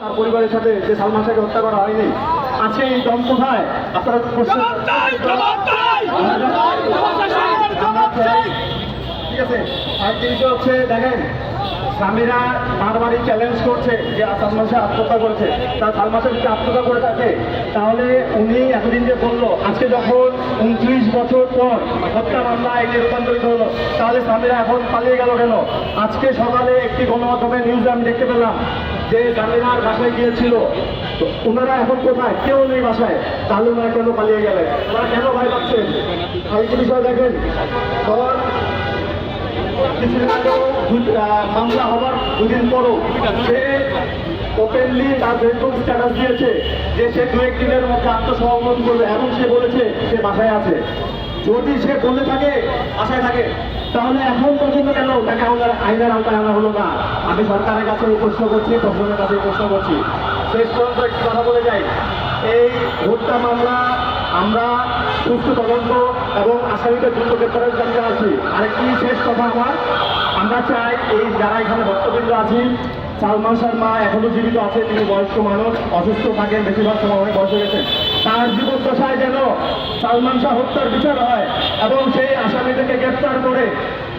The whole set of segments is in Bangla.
তার পরিবারের সাথে যে সালমান শাহকে হত্যা করা হয়নি আজকে এই দম কোথায়? আপনারা প্রশ্ন ঠিক আছে। আর জিনিস হচ্ছে, দেখেন, স্বামীরা বারবারই চ্যালেঞ্জ করছে, যে সালমান শাহ আত্মহত্যা করেছে, তার সালমান শাহ যদি আত্মহত্যা করে থাকে, তাহলে উনি এতদিন যে বলল, আজকে যখন উনত্রিশ বছর পর হত্যা মামলা আইনে রূপান্তরিত হলো, তাহলে স্বামীরা এখন পালিয়ে গেল কেন? আজকে সকালে একটি গণমাধ্যমে নিউজ আমি দেখতে পেলাম যে জামিনার বাসায় গিয়েছিল। ওনারা এখন কোথায়? কেউ নেই বাসায়। তাহলে ওনারা কেন পালিয়ে গেলেন? ওনারা কেন ভয় পাচ্ছেন? আরেকটি বিষয় দেখেন ধর কিছুদিন আগেও দু- আহ, মামলা হওয়ার দুদিন পরও সে ওপেনলি তার ফেসবুক স্ট্যাটাস দিয়েছে যে সে দু একদিনের মধ্যে আত্মসমর্পণ করবে এবং সে বলেছে সে বাসায় আছে। যদি সে বলে থাকে আশায় থাকে তাহলে এখন পর্যন্ত কেন তাকে আমাদের আইনের আওতায় আনা হলো না? আমি সরকারের কাছে প্রশ্ন করছি প্রশাসনের কাছে প্রশ্ন করছি। শেষ পর্যন্ত একটি কথা বলে যাই। এই হত্যা মামলা আমরা সুস্থ তদন্ত এবং আসামিদের দ্রুত গ্রেপ্তারের জন্য আছি আরেকটি শেষ কথা আমার। আমরা চাই এই যারা এখানে ভক্তবৃন্দ আছি, সালমান শাহর মা এখনও জীবিত আছে তিনি বয়স্ক মানুষ, অসুস্থ থাকেন, বেশিরভাগ সময় অনেক বয়স হয়ে গেছে। তার জীবন দশায় যেন সালমান শাহ হত্যার বিচার হয় এবং সেই আসামিদেরকে গ্রেপ্তার করে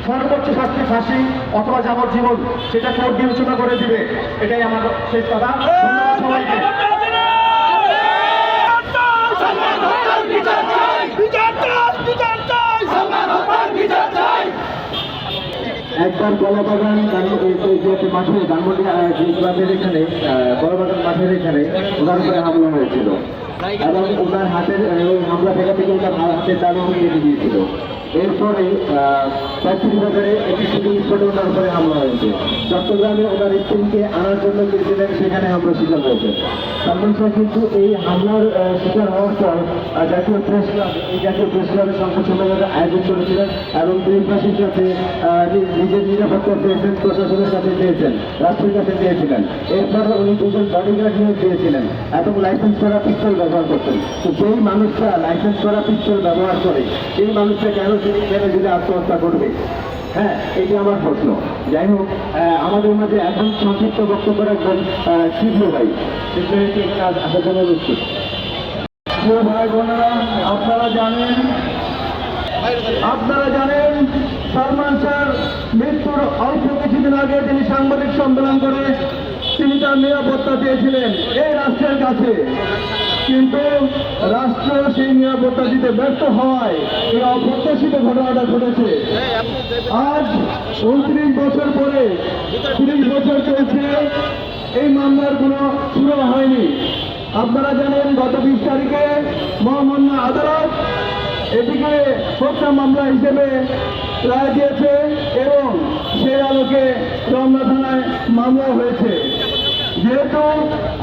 সর্বোচ্চ শাস্তি ফাঁসি অথবা যাবজ্জীবন, সেটা কোর্ট বিবেচনা করে দিবে। এটাই আমার শেষ কথা। সবাইকে। একবার কলাবাগান মাঠে, ধানমন্ডি ক্লাবের এখানে কলাবাগান মাঠের এখানে ওনার উপরে হামলা হয়েছিল। এবং ওনার হাতের হামলা থেকে ওনার হাতের দাঁড়ো কেটে দিয়েছিল। এরপরে চাকরি একটি শুটিং স্পটে ওনার উপরে হামলা হয়েছে। চট্টগ্রামে ওনার স্ত্রীকে আনার জন্য গিয়েছিলেন, সেখানে হামলা শিকার হয়েছে। সালমান শাহ কিন্তু এই হামলার শিকার হওয়ার পর জাতীয় প্রেস ক্লাব এই জাতীয় প্রেস ক্লাবের সংবাদ সম্মেলনের আয়োজন করেছিলেন এবং দেশবাসীর নি- নিজের নিরাপত্তা পেয়েছেন, প্রশাসনের কাছে পেয়েছেন, রাষ্ট্রের কাছে পেয়েছিলেন। এরপর উনি দুজন বডিগার্ড নিয়োগ দিয়েছিলেন এবং লাইসেন্স করা পিস্তল ব্যবহার করতেন। তো যেই মানুষটা লাইসেন্স করা পিস্তল ব্যবহার করে, সেই মানুষটা কেন তিনি কেন যদি আত্মহত্যা করবে। হ্যাঁ এটি আমার প্রশ্ন। যাই হোক আমাদের মাঝে এখন সংক্ষিপ্ত বক্তব্য রাখবেন শিবলু ভাই। ভাইকে আসার জন্য অনুরোধ ভাই, বোনেরা, আপনারা জানেন আপনারা জানেন, সালমান শাহর মৃত্যুর অল্প কিছুদিন আগে তিনি সাংবাদিক সম্মেলন করে তিনি তার নিরাপত্তা চেয়েছিলেন এই রাষ্ট্রের কাছে। কিন্তু রাষ্ট্র সেই নিরাপত্তা দিতে ব্যর্থ হওয়ায় এই অপ্রত্যাশিত ঘটনাটা ঘটেছে। আজ উনত্রিশ বছর পরে তিরিশ বছর চলছে, এই মামলার কোনো শুরু হয়নি। আপনারা জানেন, গত বিশ তারিখে মহামান্য আদালত এটিকে হত্যা মামলা হিসেবে রায় দিয়েছে এবং সেই আলোকে রমনা থানায় মামলা হয়েছে। যেহেতু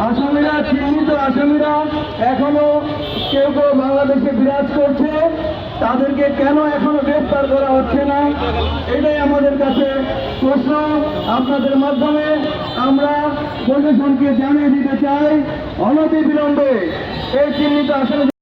আসামিরা চিহ্নিত আসামিরা এখনও কেউ কেউ বাংলাদেশে বিরাজ করছে। তাদেরকে কেন এখনও গ্রেফতার করা হচ্ছে না? এটাই আমাদের কাছে প্রশ্ন। আপনাদের মাধ্যমে আমরা প্রশাসনকে জানিয়ে দিতে চাই। অনতি বিলম্বে এই চিহ্নিত আসামি